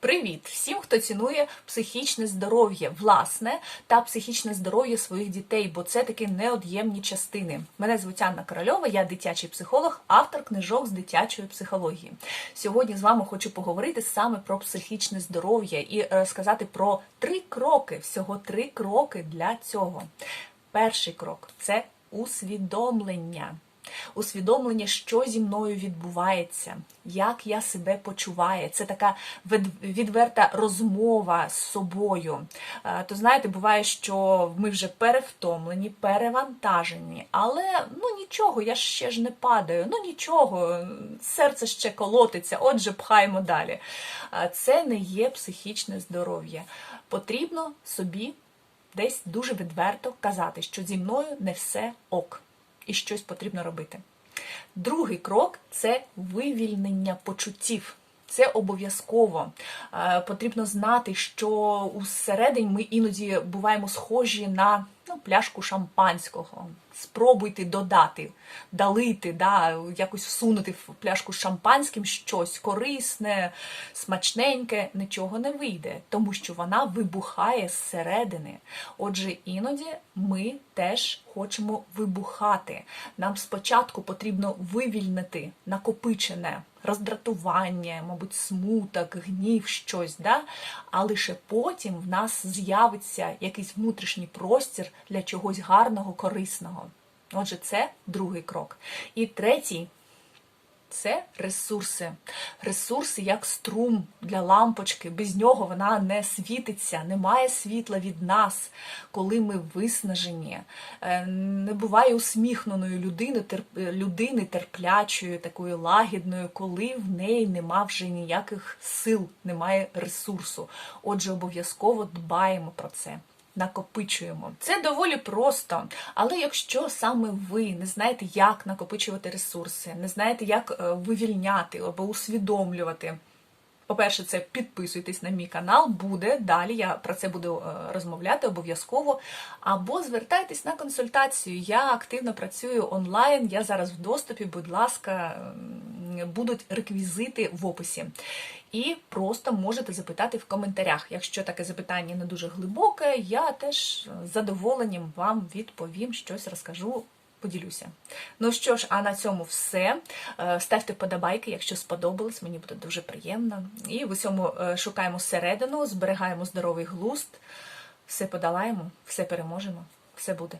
Привіт всім, хто цінує психічне здоров'я, власне та психічне здоров'я своїх дітей, бо це такі неод'ємні частини. Мене звуть Анна Корольова, я дитячий психолог, автор книжок з дитячої психології. Сьогодні з вами хочу поговорити саме про психічне здоров'я і розказати про три кроки, всього три кроки для цього. Перший крок це усвідомлення. Усвідомлення, що зі мною відбувається, як я себе почуваю. Це така відверта розмова з собою. Е, То знаєте, буває, що ми вже перевтомлені, перевантажені, але ну нічого, я ще ж не падаю. Ну нічого, серце ще колотиться, отже, пхаємо далі. Е, Це не є психічне здоров'я. Потрібно собі десь дуже відверто казати, що зі мною не все ок і щось потрібно робити. Другий крок це вивільнення почуттів. Це обов'язково. Е, Потрібно знати, що усередині ми іноді буваємо схожі на пляшку шампанського. Спробуйте додати, далити, да, якось всунути в пляшку з шампанським щось корисне, смачненьке, нічого не вийде, тому що вона вибухає зсередини. Отже, іноді ми теж хочемо вибухати. Нам спочатку потрібно вивільнити накопичене роздратування, мабуть, смуток, гнів, щось, да? а лише потім в нас з'явиться якийсь внутрішній простір для чогось гарного, корисного. Отже, це другий крок. І третій це ресурси. Ресурси як струм для лампочки. Без нього вона не світиться, немає світла від нас, коли ми виснажені. Е, Не буває усміхненої людини, терп- людини терплячої, такої лагідної, коли в неї нема вже ніяких сил, немає ресурсу. Отже, обов'язково дбаємо про це накопичуємо. Це доволі просто. Але якщо саме ви не знаєте, як накопичувати ресурси, не знаєте, як е, вивільняти або усвідомлювати. По-перше, це підписуйтесь на мій канал, буде далі. Я про це буду е, розмовляти обов'язково. Або звертайтесь на консультацію. Я активно працюю онлайн. Я зараз в доступі. Будь ласка, будуть реквізити в описі. І просто можете запитати в коментарях. Якщо таке запитання не дуже глибоке, я теж з задоволенням вам відповім, щось розкажу. Поділюся. Ну що ж, а на цьому все. Е, Ставте подобайки, якщо сподобалось, мені буде дуже приємно. І в усьому е, шукаємо середину, зберігаємо здоровий глузд, все подолаємо, все переможемо, все буде.